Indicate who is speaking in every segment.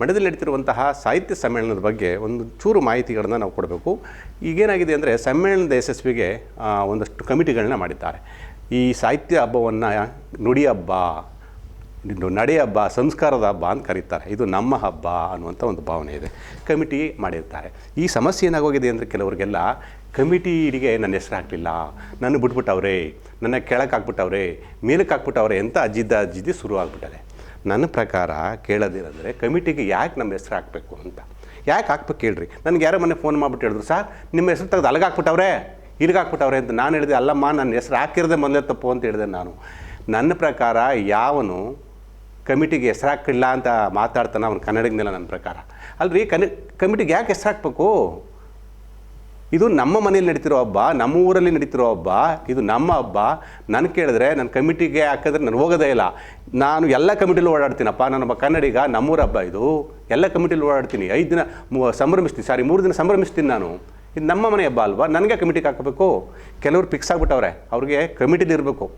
Speaker 1: ಮಂಡ್ಯದಲ್ಲಿ ನಡೀತಿರುವಂತಹ ಸಾಹಿತ್ಯ ಸಮ್ಮೇಳನದ ಬಗ್ಗೆ ಒಂದು ಚೂರು ಮಾಹಿತಿಗಳನ್ನು ನಾವು ಕೊಡಬೇಕು. ಈಗೇನಾಗಿದೆ ಅಂದರೆ ಸಮ್ಮೇಳನದ ಯಶಸ್ವಿಗೆ ಒಂದಷ್ಟು ಕಮಿಟಿಗಳನ್ನ ಮಾಡಿದ್ದಾರೆ. ಈ ಸಾಹಿತ್ಯ ಹಬ್ಬವನ್ನು ನುಡಿ ಹಬ್ಬ ನಡೆ ಹಬ್ಬ, ಸಂಸ್ಕಾರದ ಹಬ್ಬ ಅಂತ ಕರೀತಾರೆ. ಇದು ನಮ್ಮ ಹಬ್ಬ ಅನ್ನುವಂಥ ಒಂದು ಭಾವನೆ ಇದೆ. ಕಮಿಟಿ ಮಾಡಿರ್ತಾರೆ. ಈ ಸಮಸ್ಯೆ ಏನಾಗೋಗಿದೆ ಅಂದರೆ ಕೆಲವರಿಗೆಲ್ಲ ಕಮಿಟಿಗೆ ನನ್ನ ಹೆಸರು ಹಾಕಲಿಲ್ಲ. ನನ್ನ ಬಿಟ್ಬಿಟ್ಟವ್ರೆ. ನನ್ನ ಕೆಳಕ್ಕೆ ಹಾಕ್ಬಿಟ್ಟವ್ರೆ. ಮೇಲಕ್ಕೆ ಹಾಕ್ಬಿಟ್ಟವ್ರೆ. ಅಂತ ಅಜ್ಜಿದ್ದ ಅಜ್ಜಿದ್ದು ಶುರು ಆಗ್ಬಿಟ್ಟದೆ. ನನ್ನ ಪ್ರಕಾರ ಕೇಳೋದೇನಂದರೆ ಕಮಿಟಿಗೆ ಯಾಕೆ ನಮ್ಮ ಹೆಸರು ಹಾಕಬೇಕು ಅಂತ? ಯಾಕೆ ಹಾಕ್ಬೇಕು ಕೇಳ್ರಿ. ನನಗೆ ಯಾರೋ ಮೊನ್ನೆ ಫೋನ್ ಮಾಡ್ಬಿಟ್ಟು ಹೇಳಿದ್ರು, ಸರ್, ನಿಮ್ಮ ಹೆಸರು ತೆಗೆದು ಅಲಗ ಹಾಕ್ಬಿಟ್ಟವ್ರೆ, ಇಲ್ಲಿಗೆ ಹಾಕ್ಬಿಟ್ಟವ್ರೆ ಅಂತ ನಾನು ಹೇಳಿದೆ, ಅಲ್ಲಮ್ಮ, ನನ್ನ ಹೆಸರು ಹಾಕಿರದೆ ಮೊದಲೇ ತಪ್ಪು ಅಂತ ಹೇಳಿದೆ ನಾನು. ನನ್ನ ಪ್ರಕಾರ ಯಾವನು ಕಮಿಟಿಗೆ ಹೆಸರು ಹಾಕಿಲ್ಲ ಅಂತ ಮಾತಾಡ್ತಾನೆ ಅವನು ಕನ್ನಡಿಗನಿಲ್ಲ ನನ್ನ ಪ್ರಕಾರ. ಅಲ್ರಿ, ಕನಿ, ಕಮಿಟಿಗೆ ಯಾಕೆ ಹೆಸರು ಹಾಕ್ಬೇಕು? ಇದು ನಮ್ಮ ಮನೇಲಿ ನಡೀತಿರೋ ಹಬ್ಬ, ನಮ್ಮ ಊರಲ್ಲಿ ನಡೀತಿರೋ ಹಬ್ಬ, ಇದು ನಮ್ಮ ಹಬ್ಬ. ನಾನು ಕೇಳಿದ್ರೆ ನನ್ನ ಕಮಿಟಿಗೆ ಹಾಕಿದ್ರೆ ನಾನು ಹೋಗೋದೇ ಇಲ್ಲ. ನಾನು ಎಲ್ಲ ಕಮಿಟಿಲೂ ಓಡಾಡ್ತೀನಪ್ಪ. ನನ್ನೊಬ್ಬ ಕನ್ನಡಿಗ, ನಮ್ಮೂರ ಹಬ್ಬ ಇದು. ಎಲ್ಲ ಕಮಿಟಿಲಿ ಓಡಾಡ್ತೀನಿ. ಐದು ದಿನ ಸಂಭ್ರಮಿಸ್ತೀನಿ. ಸಾರಿ, ಮೂರು ದಿನ ಸಂಭ್ರಮಿಸ್ತೀನಿ ನಾನು. ಇದು ನಮ್ಮ ಮನೆ ಹಬ್ಬ ಅಲ್ವಾ? ನನಗೆ ಕಮಿಟಿಗೆ ಹಾಕಬೇಕು. ಕೆಲವ್ರು ಫಿಕ್ಸ್ ಆಗಿಬಿಟ್ಟವ್ರೆ. ಅವ್ರಿಗೆ ಕಮಿಟಿಲಿ ಇರಬೇಕು.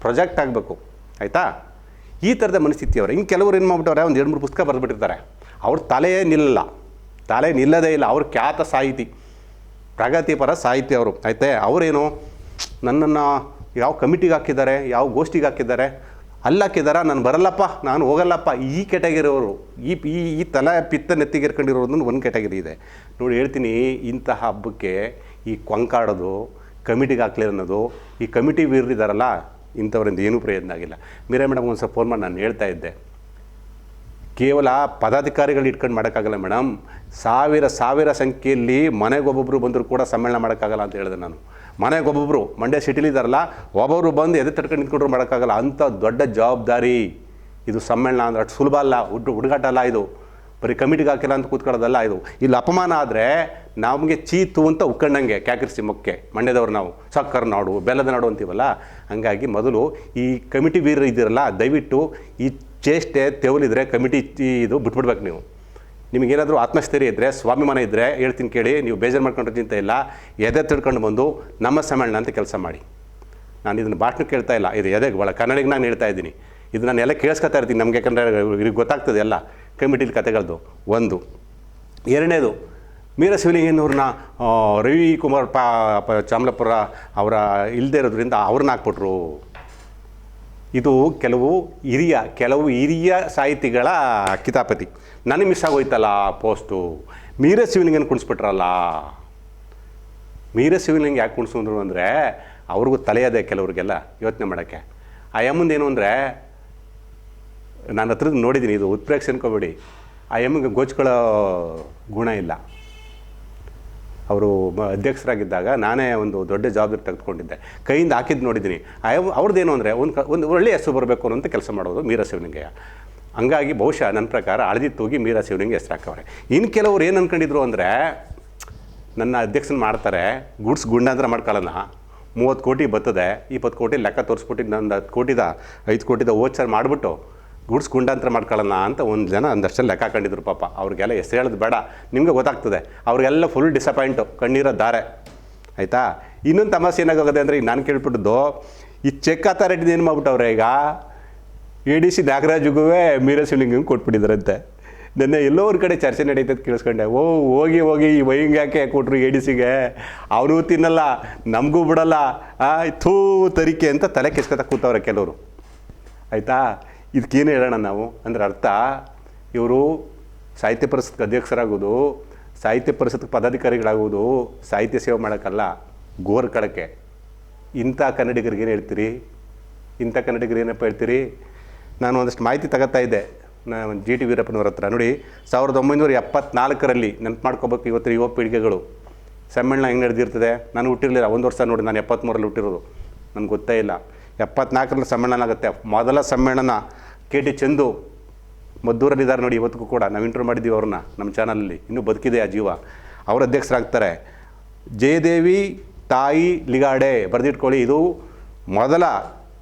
Speaker 1: ಪ್ರೊಜೆಕ್ಟ್ ಆಗಬೇಕು. ಆಯಿತಾ? ಈ ಥರದ ಮನಸ್ಥಿತಿ ಅವರು ಇನ್ನು ಕೆಲವರು ಏನು ಮಾಡ್ಬಿಟ್ಟವ್ರೆ, ಒಂದು ಎರಡು ಮೂರು ಪುಸ್ತಕ ಬರೆದ್ಬಿಟ್ಟಿರ್ತಾರೆ. ಅವ್ರ ತಲೆಯೇ ನಿಲ್ಲಲ್ಲ. ತಲೆ ನಿಲ್ಲದೇ ಇಲ್ಲ. ಅವ್ರ ಖ್ಯಾತ ಸಾಹಿತಿ. ಪ್ರಗತಿಪರ ಸಾಹಿತ್ಯ ಅವರು. ಆಯ್ತೆ? ಅವರೇನು? ನನ್ನನ್ನು ಯಾವ ಕಮಿಟಿಗೆ ಹಾಕಿದ್ದಾರೆ, ಯಾವ ಗೋಷ್ಠಿಗೆ ಹಾಕಿದ್ದಾರೆ, ಅಲ್ಲಿ ಹಾಕಿದ್ದಾರೆ? ನಾನು ಬರಲ್ಲಪ್ಪ, ನಾನು ಹೋಗಲ್ಲಪ್ಪ. ಈ ಕೆಟಗಿರೋರು ಈ ಈ ಈ ತಲೆ ಪಿತ್ತ ನೆತ್ತಿಗೆರ್ಕೊಂಡಿರೋದು ಒಂದು ಕೆಟಗರಿ ಇದೆ. ನೋಡಿ, ಹೇಳ್ತೀನಿ, ಇಂತಹ ಹಬ್ಬಕ್ಕೆ ಈ ಕೊಂಕಾಡೋದು, ಕಮಿಟಿಗೆ ಹಾಕ್ಲಿ ಅನ್ನೋದು, ಈ ಕಮಿಟಿ ವೀರರಿದ್ದಾರಲ್ಲ ಇಂಥವ್ರಿಂದ ಏನೂ ಪ್ರಯೋಜನ ಆಗಿಲ್ಲ. ಮೀರಾ ಮೇಡಮ್ ಒಂದು ಸ್ವಲ್ಪ ಫೋನ್ ಮಾಡಿ ನಾನು ಹೇಳ್ತಾ ಇದ್ದೆ. ಕೇವಲ ಪದಾಧಿಕಾರಿಗಳು ಇಟ್ಕೊಂಡು ಮಾಡೋಕ್ಕಾಗಲ್ಲ ಮೇಡಮ್ ಸಾವಿರ ಸಾವಿರ ಸಂಖ್ಯೆಯಲ್ಲಿ ಮನೆಗೊಬ್ಬೊಬ್ಬರು ಬಂದರೂ ಕೂಡ ಸಮ್ಮೇಳನ ಮಾಡೋಕ್ಕಾಗಲ್ಲ ಅಂತ ಹೇಳಿದೆ ನಾನು. ಮನೆಗೊಬ್ಬೊಬ್ಬರು ಮಂಡ್ಯ ಸಿಟಿಲಿದ್ದಾರಲ್ಲ ಒಬ್ಬೊಬ್ಬರು ಬಂದು ಎದೆ ತಡ್ಕೊಂಡು ನಿಂತ್ಕೊಂಡ್ರು ಮಾಡೋಕ್ಕಾಗಲ್ಲ. ಅಂಥ ದೊಡ್ಡ ಜವಾಬ್ದಾರಿ. ಇದು ಸಮ್ಮೇಳನ ಅಂದ್ರೆ ಅಷ್ಟು ಸುಲಭ ಅಲ್ಲ ಹುಡ್ ಹುಡುಗಾಟ ಅಲ್ಲ ಇದು. ಬರೀ ಕಮಿಟಿಗೆ ಹಾಕಿಲ್ಲ ಅಂತ ಕೂತ್ಕೊಳ್ಳೋದಲ್ಲ ಇದು. ಇಲ್ಲಿ ಅಪಮಾನ ಆದರೆ ನಮಗೆ ಚೀತು ಅಂತ ಉಕ್ಕಂಡಂಗೆ ಕ್ಯಾಕರಿಸಿ ಸಿಂಹಕ್ಕೆ, ಮಂಡ್ಯದವ್ರು ನಾವು. ಸಕ್ಕರ್ ನಾಡು, ಬೆಲ್ಲದ ನಾಡು ಅಂತೀವಲ್ಲ, ಹಾಗಾಗಿ ಮೊದಲು ಈ ಕಮಿಟಿ ವೀರರು ಇದ್ದೀರಲ್ಲ, ದಯವಿಟ್ಟು ಈ ಚೇಷ್ಟೆ, ತೆವಲಿದ್ರೆ ಕಮಿಟಿ ಇದು ಬಿಟ್ಬಿಡ್ಬೇಕು ನೀವು. ನಿಮಗೇನಾದರೂ ಆತ್ಮಸ್ಥೈರ್ಯ ಇದ್ದರೆ ಸ್ವಾಭಿಮಾನ ಇದ್ದರೆ ಹೇಳ್ತೀನಿ ಕೇಳಿ, ನೀವು ಬೇಜಾರು ಮಾಡ್ಕೊಂಡ್ರೆ ಚಿಂತೆ ಇಲ್ಲ. ಎದೆ ತಿಳ್ಕೊಂಡು ಬಂದು ನಮ್ಮ ಸಮ್ಮೇಳನ ಅಂತ ಕೆಲಸ ಮಾಡಿ. ನಾನು ಇದನ್ನು ಭಾಷಣ ಕೇಳ್ತಾ ಇಲ್ಲ. ಇದು ಎದೆ ಭಾಳ ಕನ್ನಡಿಗೆ ನಾನು ಹೇಳ್ತಾ ಇದ್ದೀನಿ. ಇದು ನಾನು ಎಲ್ಲ ಕೇಳಿಸ್ಕೊತಾ ಇರ್ತೀನಿ ನಮಗೆ, ಯಾಕಂದರೆ ಇವ್ರಿಗೆ ಗೊತ್ತಾಗ್ತದೆ ಎಲ್ಲ ಕಮಿಟಿಲಿ ಕತೆಗಳದ್ದು ಒಂದು. ಎರಡನೇದು, ಮೀರ ರವಿ ಕುಮಾರ್ ಪ ಚಾಮಲಾಪುರ ಅವರ ಇಲ್ಲದೇ ಇರೋದ್ರಿಂದ ಅವ್ರನ್ನ ಹಾಕ್ಬಿಟ್ರು. ಇದು ಕೆಲವು ಹಿರಿಯ ಕೆಲವು ಹಿರಿಯ ಸಾಹಿತಿಗಳ ಕಿತಾಪತಿ. ನನಗೆ ಮಿಸ್ ಆಗೋಯ್ತಲ್ಲ ಪೋಸ್ಟು ಮೀರ ಶಿವಲಿಂಗನ ಕುಣಿಸ್ಬಿಟ್ರಲ್ಲ. ಮೀರ ಶಿವಲಿಂಗ ಯಾಕೆ ಕುಣಿಸಿದ್ರು ಅಂದರೆ ಅವ್ರಿಗೂ ತಲೆಯದೆ ಕೆಲವ್ರಿಗೆಲ್ಲ ಯೋಚನೆ ಮಾಡೋಕ್ಕೆ. ಆ ಯಮ್ಮಂದು ಏನು ಅಂದರೆ ನಾನು ಹತ್ರದ ನೋಡಿದ್ದೀನಿ, ಇದು ಉತ್ಪ್ರೇಕ್ಷೆ ಅನ್ಕೋಬೇಡಿ. ಆ ಯಮ್ಮಗೆ ಗೋಚ್ಕೊಳ್ಳೋ ಗುಣ ಇಲ್ಲ. ಅವರು ಅಧ್ಯಕ್ಷರಾಗಿದ್ದಾಗ ನಾನೇ ಒಂದು ದೊಡ್ಡ ಜವಾಬ್ದಾರಿ ತೆಗೆದುಕೊಂಡಿದ್ದೆ. ಕೈಯಿಂದ ಹಾಕಿದ್ದು ನೋಡಿದ್ದೀನಿ. ಅವ್ರದ್ದೇನು ಅಂದರೆ ಒಂದು ಒಂದು ಒಳ್ಳೆಯ ಹೆಸರು ಬರಬೇಕು ಅನ್ನೋಂಥ ಕೆಲಸ ಮಾಡೋದು ಮೀರಾ ಶಿವಲಿಂಗಯ್ಯ. ಹಂಗಾಗಿ ಬಹುಶಃ ನನ್ನ ಪ್ರಕಾರ ಹಳದಿ ತೂಗಿ ಮೀರಾ ಶಿವಲಿಂಗ ಹೆಸರು ಹಾಕವ್ರೆ ಇನ್ನು ಕೆಲವರು ಏನು ಅಂದ್ಕೊಂಡಿದ್ರು ಅಂದರೆ ನನ್ನ ಅಧ್ಯಕ್ಷನ ಮಾಡ್ತಾರೆ, ಗುಡ್ಸ್ ಗುಂಡಾಂತರ ಮಾಡ್ಕೊಳ್ಳೋಣ ಮೂವತ್ತು ಕೋಟಿ ಬರ್ತದೆ ಇಪ್ಪತ್ತು ಕೋಟಿ ಲೆಕ್ಕ ತೋರಿಸ್ಬಿಟ್ಟು ನಂದು ಹತ್ತು ಕೋಟಿದ, ಐದು ಕೋಟಿದ ಓಚರ್ ಮಾಡಿಬಿಟ್ಟು ಗುಡ್ಸ್ ಗುಂಡಾಂತರ ಮಾಡ್ಕೊಳ್ಳೋಣ ಅಂತ ಒಂದು ಜನ ಒಂದಷ್ಟು ಲೆಕ್ಕ ಹಾಕೊಂಡಿದ್ರು ಪಾಪ. ಅವ್ರಿಗೆಲ್ಲ ಹೆಸರು ಹೇಳೋದು ಬೇಡ. ನಿಮಗೆ ಗೊತ್ತಾಗ್ತದೆ. ಅವ್ರಿಗೆಲ್ಲ ಫುಲ್ ಡಿಸಪಾಯಿಂಟು ಕಣ್ಣೀರೋ ದಾರೆ ಆಯಿತಾ? ಇನ್ನೊಂದು ತಮಾಷೆ ಏನಾಗೋಗುತ್ತೆ ಅಂದರೆ ಈಗ ನಾನು ಕೇಳ್ಬಿಟ್ಟಿದ್ದು, ಈ ಚೆಕ್ ಅಥಾರಿಟಿನ ಏನು ಮಾಡ್ಬಿಟ್ಟವ್ರೆ ಈಗ? ಎ ಡಿ ಸಿ ನಾಗರಾಜುಗೂ ಮೀರಶಿವಲಿಂಗಂಗೆ ಕೊಟ್ಬಿಟ್ಟಿದ್ರಂತೆ. ನೆನ್ನೆ ಎಲ್ಲೋ ಒಂದು ಕಡೆ ಚರ್ಚೆ ನಡೀತದೆ ಕೇಳಿಸ್ಕೊಂಡೆ. ಓ, ಹೋಗಿ ಹೋಗಿ ಈ ವೈಂಗ್ ಯಾಕೆ ಕೊಟ್ರು ಎ ಡಿ ಸಿಗೆ ಅವರು ತಿನ್ನಲ್ಲ, ನಮಗೂ ಬಿಡಲ್ಲ. ಥೂ, ತರಿಕೆ ಅಂತ ತಲೆ ಕೆಸ್ಕೊತಾ ಕೂತವ್ರೆ ಕೆಲವರು. ಆಯಿತಾ? ಇದಕ್ಕೇನು ಹೇಳೋಣ ನಾವು? ಅಂದ್ರೆ ಅರ್ಥ, ಇವರು ಸಾಹಿತ್ಯ ಪರಿಷತ್ಗೆ ಅಧ್ಯಕ್ಷರಾಗೋದು, ಸಾಹಿತ್ಯ ಪರಿಷತ್ಗೆ ಪದಾಧಿಕಾರಿಗಳಾಗೋದು, ಸಾಹಿತ್ಯ ಸೇವೆ ಮಾಡೋಕ್ಕಲ್ಲ ಗೋರ್ ಕಡಕ್ಕೆ ಇಂಥ ಕನ್ನಡಿಗರಿಗೆ ಏನು ಹೇಳ್ತೀರಿ? ಇಂಥ ಕನ್ನಡಿಗರು ಏನಪ್ಪ ಹೇಳ್ತೀರಿ? ನಾನು ಒಂದಷ್ಟು ಮಾಹಿತಿ ತಗೋತಾ ಇದ್ದೆ. ನಾನು ಜಿ ಟಿ ವೀರಪ್ಪನವ್ರ ಹತ್ರ. ನೋಡಿ, ಸಾವಿರದ ಒಂಬೈನೂರ ಎಪ್ಪತ್ನಾಲ್ಕರಲ್ಲಿ ನೆನಪು ಮಾಡ್ಕೋಬೇಕು ಇವತ್ತು ಯುವ ಪೀಳಿಗೆಗಳು. ಸಮ್ಮೇಳನ ಹೆಂಗೆ ನಡೆದಿರ್ತದೆ? ನಾನು ಹುಟ್ಟಿರಲಿಲ್ಲ. ಒಂದು ವರ್ಷ ನೋಡಿ, ನಾನು ಎಪ್ಪತ್ತ್ಮೂರಲ್ಲಿ ಹುಟ್ಟಿರೋದು. ನನಗೆ ಗೊತ್ತೇ ಇಲ್ಲ. ಎಪ್ಪತ್ನಾಲ್ಕರಲ್ಲಿ ಸಮ್ಮೇಳನ ಆಗುತ್ತೆ. ಮೊದಲ ಸಮ್ಮೇಳನ ಕೆ ಟಿ ಚಂದು ಮದ್ದೂರಲ್ಲಿದ್ದಾರೆ ನೋಡಿ, ಇವತ್ತಿಗೂ ಕೂಡ ನಾವು ಇಂಟ್ರೂ ಮಾಡಿದ್ದೀವಿ ಅವ್ರನ್ನ ನಮ್ಮ ಚಾನಲಲ್ಲಿ ಇನ್ನೂ ಬದುಕಿದೆ ಆ ಜೀವ. ಅವರ ಅಧ್ಯಕ್ಷರಾಗ್ತಾರೆ. ಜಯದೇವಿ ತಾಯಿ ಲಿಗಾಡೆ, ಬರೆದಿಟ್ಕೊಳ್ಳಿ. ಇದು ಮೊದಲ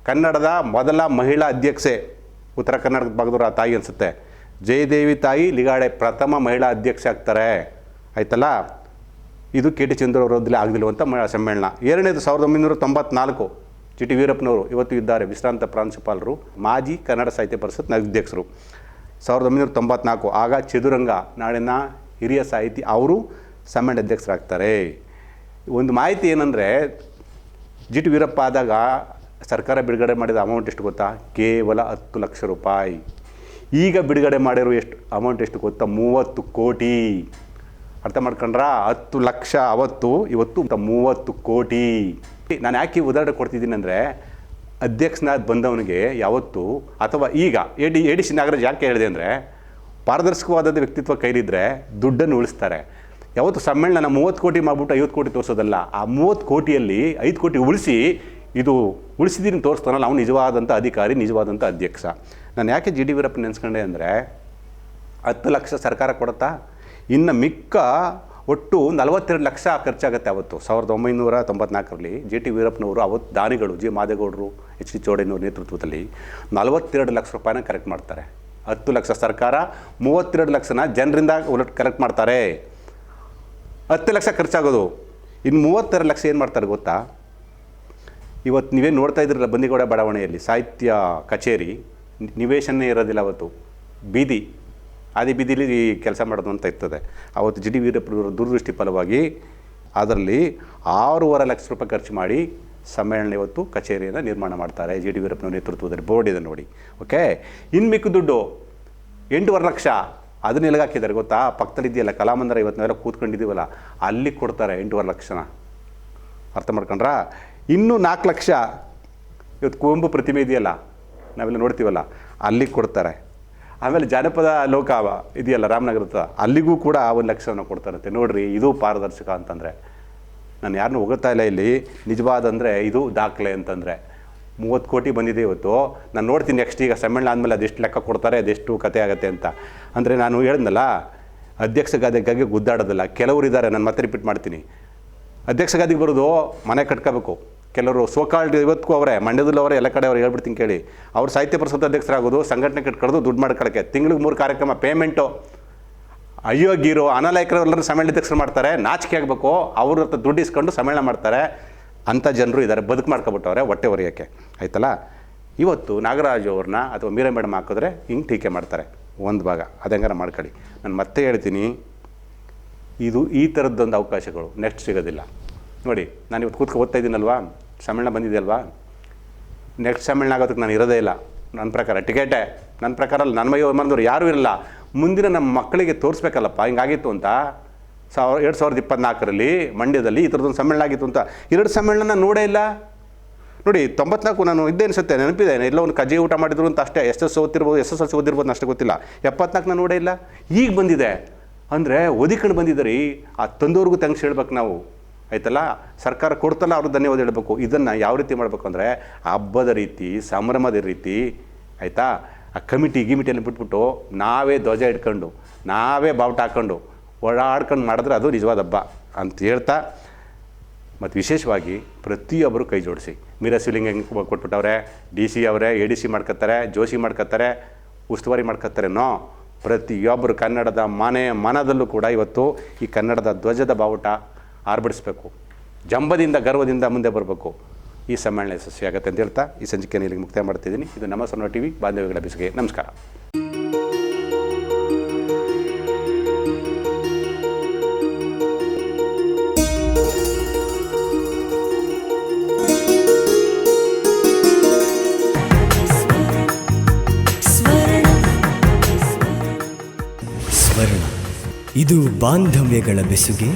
Speaker 1: ಕನ್ನಡದ ಮೊದಲ ಮಹಿಳಾ ಅಧ್ಯಕ್ಷೆ. ಉತ್ತರ ಕರ್ನಾಟಕದ ಭಾಗದವ್ರು ಆ ತಾಯಿ ಅನಿಸುತ್ತೆ. ಜಯದೇವಿ ತಾಯಿ ಲಿಗಾಡೆ ಪ್ರಥಮ ಮಹಿಳಾ ಅಧ್ಯಕ್ಷೆ ಆಗ್ತಾರೆ. ಆಯ್ತಲ್ಲ? ಇದು ಕೆ ಟಿ ಚಂದ್ರವರದ್ದಲ್ಲಿ ಆಗಲಿಲ್ಲವಂಥ ಮಹಿಳಾ ಸಮ್ಮೇಳನ. ಎರಡನೇದು ಸಾವಿರದ ಒಂಬೈನೂರ ತೊಂಬತ್ನಾಲ್ಕು. ಜಿ ಟಿ ವೀರಪ್ಪನವರು ಇವತ್ತು ಇದ್ದಾರೆ ವಿಶ್ರಾಂತ ಪ್ರಾಂಶುಪಾಲರು, ಮಾಜಿ ಕನ್ನಡ ಸಾಹಿತ್ಯ ಪರಿಷತ್ನ ಅಧ್ಯಕ್ಷರು ಸಾವಿರದ ಒಂಬೈನೂರ ತೊಂಬತ್ನಾಲ್ಕು ಆಗ ಚದುರಂಗ ನಾಡಿನ ಹಿರಿಯ ಸಾಹಿತಿ ಅವರು ಸಮ್ಮೇಳನ ಅಧ್ಯಕ್ಷರಾಗ್ತಾರೆ. ಒಂದು ಮಾಹಿತಿ ಏನಂದರೆ, ಜಿ ಟಿ ವೀರಪ್ಪ ಆದಾಗ ಸರ್ಕಾರ ಬಿಡುಗಡೆ ಮಾಡಿದ ಅಮೌಂಟ್ ಎಷ್ಟು ಗೊತ್ತಾ? ಕೇವಲ ಹತ್ತು ಲಕ್ಷ ರೂಪಾಯಿ. ಈಗ ಬಿಡುಗಡೆ ಮಾಡಿರೋ ಎಷ್ಟು ಅಮೌಂಟ್ ಎಷ್ಟು ಗೊತ್ತಾ? ಮೂವತ್ತು ಕೋಟಿ. ಅರ್ಥ ಮಾಡ್ಕೊಂಡ್ರ? ಹತ್ತು ಲಕ್ಷ ಅವತ್ತು, ಇವತ್ತು ಮೂವತ್ತು ಕೋಟಿ. ನಾನು ಯಾಕೆ ಉದಾಹರಣೆ ಕೊಡ್ತಿದ್ದೀನಿ ಅಂದರೆ ಅಧ್ಯಕ್ಷನಾದ ಬಂದವನಿಗೆ ಯಾವತ್ತು, ಅಥವಾ ಈಗ, A D A D C Nagaraj ಯಾಕೆ ಹೇಳಿದೆ ಅಂದರೆ ಪಾರದರ್ಶಕವಾದ ವ್ಯಕ್ತಿತ್ವ ಕೈಲಿದ್ರೆ ದುಡ್ಡನ್ನು ಉಳಿಸ್ತಾರೆ. ಯಾವತ್ತು ಸಮ್ಮೇಳನ ಮೂವತ್ತು ಕೋಟಿ ಮಾಡಿಬಿಟ್ಟು ಐವತ್ತು ಕೋಟಿ ತೋರಿಸೋದಲ್ಲ, ಆ ಮೂವತ್ತು ಕೋಟಿಯಲ್ಲಿ ಐದು ಕೋಟಿ ಉಳಿಸಿ, ಇದು ಉಳಿಸಿದ್ದೀನಿ ತೋರಿಸ್ತಾನಲ್ಲ, ಅವನು ನಿಜವಾದಂಥ ಅಧಿಕಾರಿ ನಿಜವಾದಂಥ ಅಧ್ಯಕ್ಷ. ನಾನು ಯಾಕೆ ಜಿ ಡಿ ವೀರಪ್ಪ ನೆನೆಸ್ಕೊಂಡೆ ಅಂದರೆ, ಹತ್ತು ಲಕ್ಷ ಸರ್ಕಾರ ಕೊಡುತ್ತಾ? ಇನ್ನು ಮಿಕ್ಕ ಒಟ್ಟು ನಲವತ್ತೆರಡು ಲಕ್ಷ ಖರ್ಚಾಗುತ್ತೆ ಅವತ್ತು. ಸಾವಿರದ ಒಂಬೈನೂರ ತೊಂಬತ್ನಾಲ್ಕರಲ್ಲಿ ಜೆ ಟಿ ವೀರಪ್ಪನವರು ಅವತ್ತು ದಾನಿಗಳು, ಜಿ ಮಾದೇಗೌಡರು, ಎಚ್ ಡಿ ಚೌಡಯ್ಯನವ್ರ ನೇತೃತ್ವದಲ್ಲಿ ನಲವತ್ತೆರಡು ಲಕ್ಷ ರೂಪಾಯಿನ ಕರೆಕ್ಟ್ ಮಾಡ್ತಾರೆ. ಹತ್ತು ಲಕ್ಷ ಸರ್ಕಾರ, ಮೂವತ್ತೆರಡು ಲಕ್ಷನ ಜನರಿಂದ ಉಲಟ್ ಕರೆಕ್ಟ್ ಮಾಡ್ತಾರೆ. ಹತ್ತು ಲಕ್ಷ ಖರ್ಚಾಗೋದು. ಇನ್ನು ಮೂವತ್ತೆರಡು ಲಕ್ಷ ಏನು ಮಾಡ್ತಾರೆ ಗೊತ್ತಾ? ಇವತ್ತು ನೀವೇನು ನೋಡ್ತಾ ಇದ್ರಲ್ಲ ಬಂದಿಗೌಡ ಬಡಾವಣೆಯಲ್ಲಿ ಸಾಹಿತ್ಯ ಕಚೇರಿ, ನಿವೇಶನೇ ಇರೋದಿಲ್ಲ ಅವತ್ತು. ಬೀದಿ. ಆದಿ ಬೀದಿಲಿ ಕೆಲಸ ಮಾಡೋದು ಅಂತ ಇರ್ತದೆ. ಅವತ್ತು ಜಿ ಡಿ ವೀರಪ್ಪನವರ ದೂರದೃಷ್ಟಿ ಫಲವಾಗಿ ಅದರಲ್ಲಿ ಆರೂವರೆ ಲಕ್ಷ ರೂಪಾಯಿ ಖರ್ಚು ಮಾಡಿ ಸಮ್ಮೇಳನ ಇವತ್ತು ಕಚೇರಿಯನ್ನು ನಿರ್ಮಾಣ ಮಾಡ್ತಾರೆ ಜಿ ಡಿ ವೀರಪ್ಪನವ್ರ ನೇತೃತ್ವದಲ್ಲಿ. ಬೋರ್ಡ್ ಇದೆ ನೋಡಿ. ಓಕೆ ಇನ್ನು ಮಿಕ್ಕ ದುಡ್ಡು, ಎಂಟೂವರೆ ಲಕ್ಷ ಅದನ್ನ ಎಲ್ಲಿಗೆ ಹಾಕಿದ್ದಾರೆ ಗೊತ್ತಾ? ಪಕ್ಕದಲ್ಲಿ ಇದೆಯಲ್ಲ ಕಲಾಮಂದಿರ ಇವತ್ತು ನಾವೆಲ್ಲ ಕೂತ್ಕೊಂಡಿದ್ದೀವಲ್ಲ, ಅಲ್ಲಿ ಕೊಡ್ತಾರೆ ಎಂಟೂವರೆ ಲಕ್ಷನ. ಅರ್ಥ ಮಾಡ್ಕೊಂಡ್ರಾ? ಇನ್ನೂ ನಾಲ್ಕು ಲಕ್ಷ ಇವತ್ತು ಕುವೆಂಪು ಪ್ರತಿಮೆ ಇದೆಯಲ್ಲ, ನಾವೆಲ್ಲ ನೋಡ್ತೀವಲ್ಲ ಅಲ್ಲಿಗೆ ಕೊಡ್ತಾರೆ. ಆಮೇಲೆ ಜಾನಪದ ಲೋಕ ಇದೆಯಲ್ಲ ರಾಮನಗರದ ಅಲ್ಲಿಗೂ ಕೂಡ ಒಂದು ಲಕ್ಷವನ್ನು ಕೊಡ್ತಾರಂತೆ. ನೋಡ್ರಿ, ಇದು ಪಾರದರ್ಶಕ ಅಂತಂದರೆ, ನಾನು ಯಾರನ್ನೂ ಹೊಗಳ್ತಾ ಇಲ್ಲ ಇಲ್ಲಿ. ನಿಜವಾದಂದರೆ ಇದು ದಾಖಲೆ ಅಂತಂದರೆ. ಮೂವತ್ತು ಕೋಟಿ ಬಂದಿದೆ ಇವತ್ತು. ನಾನು ನೋಡ್ತೀನಿ ನೆಕ್ಸ್ಟ್ ಈಗ ಸಮ್ಮೇಳನ ಆದಮೇಲೆ ಅದೆಷ್ಟು ಲೆಕ್ಕ ಕೊಡ್ತಾರೆ, ಅದೆಷ್ಟು ಕತೆ ಆಗುತ್ತೆ ಅಂತ. ಅಂದರೆ ನಾನು ಹೇಳಿದ್ನಲ್ಲ, ಅಧ್ಯಕ್ಷ ಗಾದೆಗಾಗಿ ಗುದ್ದಾಡೋದಲ್ಲ. ಕೆಲವರು ಇದ್ದಾರೆ, ನಾನು ಮತ್ತೆ ರಿಪೀಟ್ ಮಾಡ್ತೀನಿ. ಅಧ್ಯಕ್ಷ ಗಾದಿಗೆ ಬರೋದು ಮನೆ ಕಟ್ಕೋಬೇಕು. ಕೆಲವರು ಸೋಕಾಲ್ಡ್ ಇವತ್ತಿಗೂ ಅವರೇ, ಮಂಡ್ಯದಲ್ಲಿ ಅವರೇ, ಎಲ್ಲ ಕಡೆ ಅವ್ರು ಹೇಳ್ಬಿಡ್ತೀನಿ ಕೇಳಿ. ಅವ್ರು ಸಾಹಿತ್ಯ ಪರಿಷತ್ ಅಧ್ಯಕ್ಷರಾಗೋದು, ಸಂಘಟನೆ ಕಟ್ಕೊಳ್ಳೋದು, ದುಡ್ಡು ಮಾಡ್ಕೊಳ್ಳೋಕ್ಕೆ. ತಿಂಗ್ಳಿಗೆ ಮೂರು ಕಾರ್ಯಕ್ರಮ ಪೇಮೆಂಟು ಅಯೋಗ್ಯರು ಗೀರೋ ಸಮ್ಮೇಳನ ಅಧ್ಯಕ್ಷರು ಮಾಡ್ತಾರೆ, ನಾಚಿಕೆ ಆಗಬೇಕು. ಅವ್ರ ಹತ್ರ ದುಡ್ಡು ಇಸ್ಕೊಂಡು ಸಮ್ಮೇಳನ ಮಾಡ್ತಾರೆ. ಅಂಥ ಜನರು ಇದ್ದಾರೆ, ಬದುಕು ಮಾಡ್ಕೊಬಿಟ್ಟವ್ರೆ, ಹೊಟ್ಟೆ ಹೊರಿಯೋಕ್ಕೆ ಆಯ್ತಲ್ಲ? ಇವತ್ತು ನಾಗರಾಜು ಅವ್ರನ್ನ ಅಥವಾ ಮೀರಾ ಮೇಡಮ್ ಹಾಕಿದ್ರೆ ಹಿಂಗೆ ಟೀಕೆ ಮಾಡ್ತಾರೆ. ಒಂದು ಭಾಗ ಅದಂಗಾರ ಮಾಡ್ಕೊಳ್ಳಿ. ನಾನು ಮತ್ತೆ ಹೇಳ್ತೀನಿ, ಇದು ಈ ಥರದ್ದೊಂದು ಅವಕಾಶಗಳು, ನೆಕ್ಸ್ಟ್ ಸಿಗೋದಿಲ್ಲ. ನೋಡಿ, ನಾನು ಇವತ್ತು ಕೂತ್ಕೊ ಓದ್ತಾ ಇದ್ದೀನಲ್ವಾ? ಸಮ್ಮೇಳನ ಬಂದಿದೆ ಅಲ್ವಾ? ನೆಕ್ಸ್ಟ್ ಸಮ್ಮೇಳನ ಆಗೋದಕ್ಕೆ ನಾನು ಇರೋದೇ ಇಲ್ಲ. ನನ್ನ ಪ್ರಕಾರ ಟಿಕೆಟೇ ನನ್ನ ಪ್ರಕಾರ ಅಲ್ಲಿ, ನನ್ನ ಮೈಯೋ ಮನದವ್ರು ಯಾರೂ ಇರಲ್ಲ. ಮುಂದಿನ ನಮ್ಮ ಮಕ್ಕಳಿಗೆ ತೋರಿಸ್ಬೇಕಲ್ಲಪ್ಪ, ಹಿಂಗಾಗಿತ್ತು ಅಂತ. ಸಾವಿರ, ಎರಡು ಸಾವಿರದ ಇಪ್ಪತ್ನಾಲ್ಕರಲ್ಲಿ, ಮಂಡ್ಯದಲ್ಲಿ ಈ ಥರದೊಂದು ಸಮ್ಮೇಳನ ಆಗಿತ್ತು ಅಂತ. ಎರಡು ಸಮ್ಮೇಳನ ನೋಡೇ ಇಲ್ಲ. ನೋಡಿ, ತೊಂಬತ್ನಾಲ್ಕು ನಾನು ಇದ್ದೇ ಅನಿಸುತ್ತೆ, ನೆನಪಿದೆ. ಎಲ್ಲ ಒಂದು ಕಜ್ಜಿ ಊಟ ಮಾಡಿದ್ರು ಅಂತ ಅಷ್ಟೇ. ಎಸ್ ಎಸ್ ಓದ್ತಿರ್ಬೋದು, ಎಸ್ ಎಸ್ ಓದಿರ್ಬೋದು ಅಷ್ಟೇ ಗೊತ್ತಿಲ್ಲ. ಎಪ್ಪತ್ನಾಲ್ಕು ನಾನು ನೋಡೇ ಇಲ್ಲ. ಈಗ ಬಂದಿದೆ. ಅಂದರೆ, ಓದಿಕೊಂಡು ಬಂದಿದ್ದೀರಿ. ಆ ತಂದವ್ರಿಗೂ ತಂಗ್ಸ್ ಹೇಳ್ಬೇಕು ನಾವು. ಆಯ್ತಲ್ಲ? ಸರ್ಕಾರ ಕೊಡ್ತಲ್ಲ, ಅವ್ರಿಗೆ ಧನ್ಯವಾದ ಹೇಳಬೇಕು. ಇದನ್ನು ಯಾವ ರೀತಿ ಮಾಡಬೇಕು ಅಂದರೆ ಹಬ್ಬದ ರೀತಿ, ಸಂಭ್ರಮದ ರೀತಿ, ಆಯಿತಾ? ಆ ಕಮಿಟಿ ಗಿಮಿಟಿಯನ್ನು ಬಿಟ್ಬಿಟ್ಟು ನಾವೇ ಧ್ವಜ ಇಟ್ಕೊಂಡು, ನಾವೇ ಬಾವುಟ ಹಾಕ್ಕೊಂಡು ಓಡಾಡ್ಕೊಂಡು ಮಾಡಿದ್ರೆ ಅದು ನಿಜವಾದ ಹಬ್ಬ ಅಂತ ಹೇಳ್ತಾ ಮತ್ತು ವಿಶೇಷವಾಗಿ ಪ್ರತಿಯೊಬ್ಬರು ಕೈ ಜೋಡಿಸಿ. ಮೀರಾ ಶಿವಲಿಂಗ ಕೊಟ್ಬಿಟ್ಟವ್ರೆ, ಡಿ ಸಿ ಅವರೇ, ಎ ಡಿ ಸಿ ಮಾಡ್ಕೊತಾರೆ ಜೋಶಿ ಮಾಡ್ಕೊತಾರೆ ಉಸ್ತುವಾರಿ ಮಾಡ್ಕೊತಾರೆ ನೋ ಪ್ರತಿಯೊಬ್ಬರು ಕನ್ನಡದ ಮನೆ ಮನದಲ್ಲೂ ಕೂಡ ಇವತ್ತು ಈ ಕನ್ನಡದ ಧ್ವಜದ ಬಾವುಟ ಆರ್ಬಿಡಿಸ್ಬೇಕು ಜಂಬದಿಂದ, ಗರ್ವದಿಂದ ಮುಂದೆ ಬರಬೇಕು. ಈ ಸಮ್ಮೇಳನ ಯಶಸ್ವಿಯಾಗತ್ತೆ ಅಂತ ಹೇಳ್ತಾ, ಈ ಸಂಚಿಕೆಯನ್ನು ಇಲ್ಲಿಗೆ ಮುಕ್ತಾಯ ಮಾಡ್ತಿದ್ದೀನಿ. ಇದು ನಮ್ಮ ಸೊನ್ನ ಟಿ ವಿ ಬಾಂಧವ್ಯಗಳ ಬೆಸುಗೆ ನಮಸ್ಕಾರ.
Speaker 2: ಇದು ಬಾಂಧವ್ಯಗಳ ಬೆಸುಗೆ.